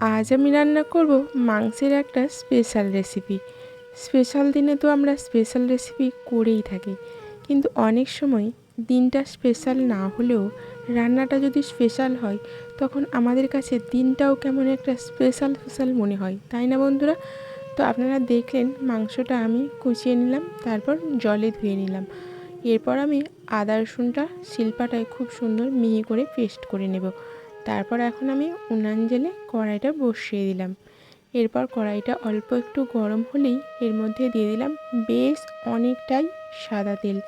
আজ আমি রান্না করব মাংসের একটা স্পেশাল রেসিপি স্পেশাল দিনে তো আমরা স্পেশাল রেসিপি করেই থাকি, কিন্তু অনেক সময় দিনটা স্পেশাল না হলেও রান্নাটা যদি স্পেশাল হয়, তখন আমাদের কাছে দিনটাও কেমন একটা স্পেশাল স্পেশাল মনে হয়, তাই না বন্ধুরা? তো আপনারা দেখলেন মাংসটা আমি কুচিয়ে নিলাম, তারপর জলে ধুয়ে নিলাম। এরপর আমি আদা রসুনটা শিল্পাটায় খুব সুন্দর মিহি করে পেস্ট করে নেব। তারপর এখন আমি উনান জেলে কড়াইটা বসিয়ে দিলাম। এরপর কড়াইটা অল্প একটু গরম হলেই এর মধ্যে দিয়ে দিলাম বেশ অনেকটাই সাদা তেল।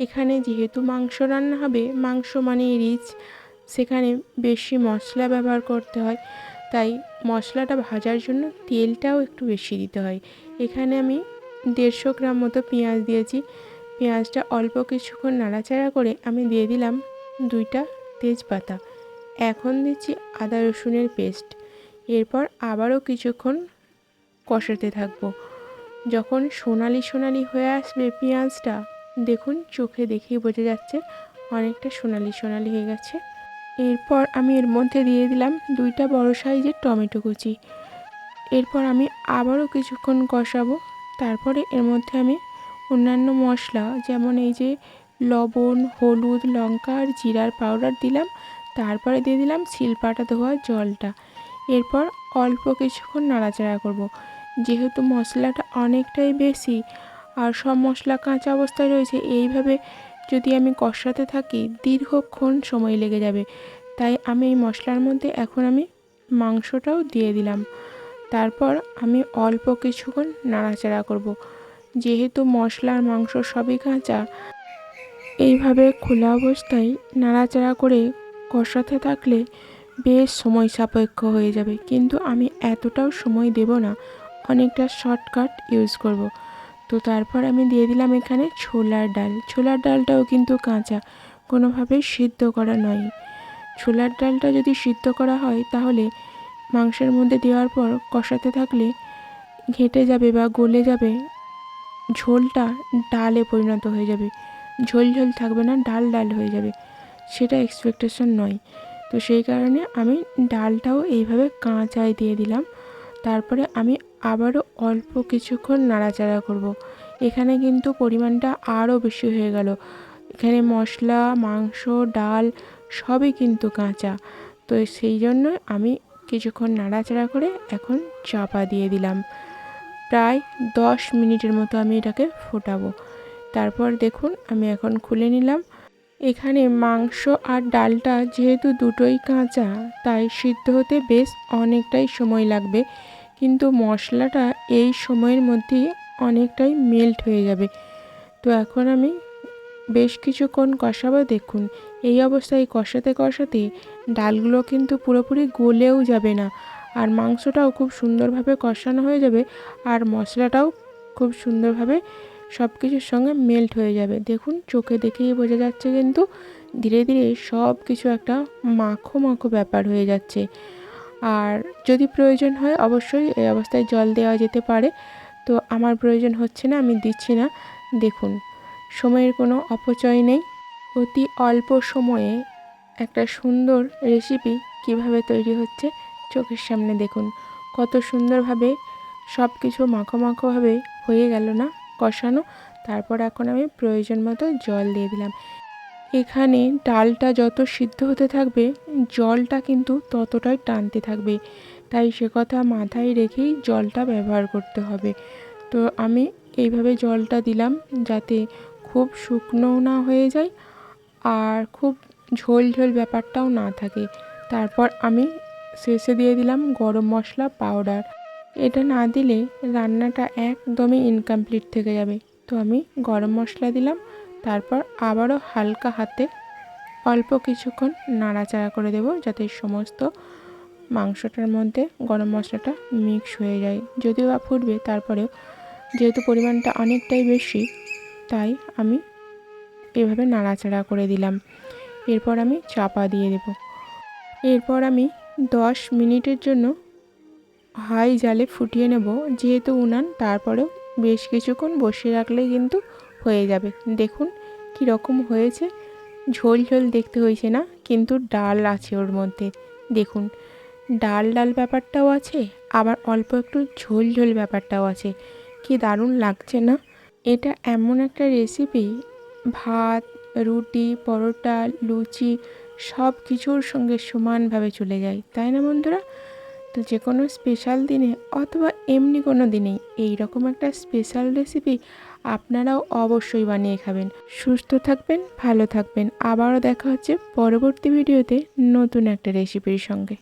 এখানে যেহেতু মাংস রান্না হবে, মাংস মানে রিচ, সেখানে বেশি মশলা ব্যবহার করতে হয়, তাই মশলাটা ভাজার জন্য তেলটাও একটু বেশি দিতে হয়। এখানে আমি দেড়শো গ্রাম মতো পেঁয়াজ দিয়েছি। পেঁয়াজটা অল্প কিছুক্ষণ নাড়াচাড়া করে আমি দিয়ে দিলাম দুইটা তেজপাতা। এখন দিচ্ছি আদা রসুনের পেস্ট। এরপর আবারও কিছুক্ষণ কষাতে থাকব। যখন সোনালি সোনালি হয়ে আসবে পেঁয়াজটা, দেখুন চোখে দেখেই বোঝা যাচ্ছে অনেকটা সোনালি সোনালি হয়ে গেছে। এরপর আমি এর মধ্যে দিয়ে দিলাম দুইটা বড় সাইজের টমেটো কুচি। এরপর আমি আবারও কিছুক্ষণ কষাবো। তারপরে এর মধ্যে আমি অন্যান্য মশলা, যেমন এই যে লবণ, হলুদ, লঙ্কা আর জিরার পাউডার দিলাম। তারপরে দিয়ে দিলাম শিলপাটা ধোয়া জলটা এরপর অল্প কিছুক্ষণ নাড়াচাড়া করব। যেহেতু মশলাটা অনেকটাই বেশি আর সব মশলা কাঁচা অবস্থায় রয়েছে, এইভাবে যদি আমি কষাতে থাকি দীর্ঘক্ষণ সময় লেগে যাবে তাই আমি এই মশলার মধ্যে এখন আমি মাংসটাও দিয়ে দিলাম তারপর আমি অল্প কিছুক্ষণ নাড়াচাড়া করব। যেহেতু মশলার মাংস সবই কাঁচা, এইভাবে খোলা অবস্থায় নাড়াচাড়া করে কষাতে থাকলে বেশ সময় সাপেক্ষ হয়ে যাবে, কিন্তু আমি এতটাও সময় দেব না। অনেকটা শর্টকাট ইউজ করব। তো তারপর আমি দিয়ে দিলাম এখানে ছোলার ডাল। ছোলার ডালটাও কিন্তু কাঁচা কোনোভাবেই সিদ্ধ করা নয়। ছোলার ডালটা যদি সিদ্ধ করা হয়, তাহলে মাংসের মধ্যে দেওয়ার পর কষাতে থাকলে ঘেঁটে যাবে বা গলে যাবে, ঝোলটা ডালে পরিণত হয়ে যাবে। ঝোল ঝোল থাকবে না, ডাল ডাল হয়ে যাবে। সেটা এক্সপেকটেশন নয়। তো সেই কারণে আমি ডালটাও এইভাবে কাঁচায় দিয়ে দিলাম। তারপরে আমি আবারও অল্প কিছুক্ষণ নাড়াচাড়া করব। এখানে কিন্তু পরিমাণটা আরও বেশি হয়ে গেল। এখানে মশলা, মাংস, ডাল সবই কিন্তু কাঁচা। তো সেই জন্য আমি কিছুক্ষণ নাড়াচাড়া করে এখন চাপা দিয়ে দিলাম। প্রায় দশ মিনিটের মতো আমি এটাকে ফোটাবো। তারপর দেখুন, আমি এখন খুলে নিলাম। এখানে মাংস আর ডালটা যেহেতু দুটোই কাঁচা, তাই সিদ্ধ হতে বেশ অনেকটাই সময় লাগবে। কিন্তু মশলাটা এই সময়ের মধ্যেই অনেকটাই মেল্ট হয়ে যাবে। তো এখন আমি বেশ কিছুক্ষণ কষাবো, দেখুন। এই অবস্থায় কষাতে কষাতে ডালগুলো কিন্তু পুরোপুরি গলেও যাবে না। আর মাংসটাও খুব সুন্দরভাবে কষানো হয়ে যাবে, আর মশলাটাও খুব সুন্দরভাবে সব কিছুর সঙ্গে মেল্ট হয়ে যাবে। দেখুন, চোখে দেখেই বোঝা যাচ্ছে কিন্তু ধীরে ধীরে সব কিছু একটা মাখো মাখো ব্যাপার হয়ে যাচ্ছে। আর যদি প্রয়োজন হয়, অবশ্যই এই অবস্থায় জল দেওয়া যেতে পারে। তো আমার প্রয়োজন হচ্ছে না, আমি দিচ্ছি না। দেখুন, সময়ের কোনো অপচয় নেই। অতি অল্প সময়ে একটা সুন্দর রেসিপি কীভাবে তৈরি হচ্ছে চোখের সামনে দেখুন। কত সুন্দরভাবে সব কিছু মাখো মাখোভাবে হয়ে গেল না? কষানো। তারপর এখন আমি প্রয়োজন মতো জল দিয়ে দিলাম। এখানে ডালটা যত সিদ্ধ হতে থাকবে, জলটা কিন্তু ততটাই টানতে থাকবে। তাই সে কথা মাথায় রেখেই জলটা ব্যবহার করতে হবে। তো আমি এইভাবে জলটা দিলাম যাতে খুব শুকনোও না হয়ে যায় আর খুব ঝোল ঝোল ব্যাপারটাও না থাকে। তারপর আমি শেষে দিয়ে দিলাম গরম মশলা পাউডার। এটা না দিলে রান্নাটা একদমই ইনকমপ্লিট থেকে যাবে। তো আমি গরম মশলা দিলাম, তারপর আবারও হালকা হাতে অল্প কিছুক্ষণ নাড়াচাড়া করে দেব যাতে সমস্ত মাংসটার মধ্যে গরম মশলাটা মিক্স হয়ে যায়। যদিও বা ফুটবে, তারপরেও যেহেতু পরিমাণটা অনেকটাই বেশি, তাই আমি এভাবে নাড়াচাড়া করে দিলাম। এরপর আমি চাপা দিয়ে দেব। এরপর আমি দশ মিনিটের জন্য হাই জালে ফুটিয়ে নেব, যেহেতু উনান তারপরেও বেশ কিছুক্ষণ বসিয়ে রাখলেই কিন্তু হয়ে যাবে। দেখুন কি রকম হয়েছে। ঝোল ঝোল দেখতে হয়েছে না, কিন্তু ডাল আছে ওর মধ্যে। দেখুন, ডাল ডাল ব্যাপারটাও আছে, আবার অল্প একটু ঝোল ঝোল ব্যাপারটাও আছে। কি দারুণ লাগছে না? এটা এমন একটা রেসিপি ভাত, রুটি, পরোটা, লুচি সব কিছুর সঙ্গে সমানভাবে চলে যায়, তাই না বন্ধুরা? তো যে কোনো স্পেশাল দিনে অথবা এমনি কোনো দিনেই এই রকম একটা স্পেশাল রেসিপি আপনারাও অবশ্যই বানিয়ে খাবেন। সুস্থ থাকবেন, ভালো থাকবেন। আবারও দেখা হচ্ছে পরবর্তী ভিডিওতে নতুন একটা রেসিপির সঙ্গে।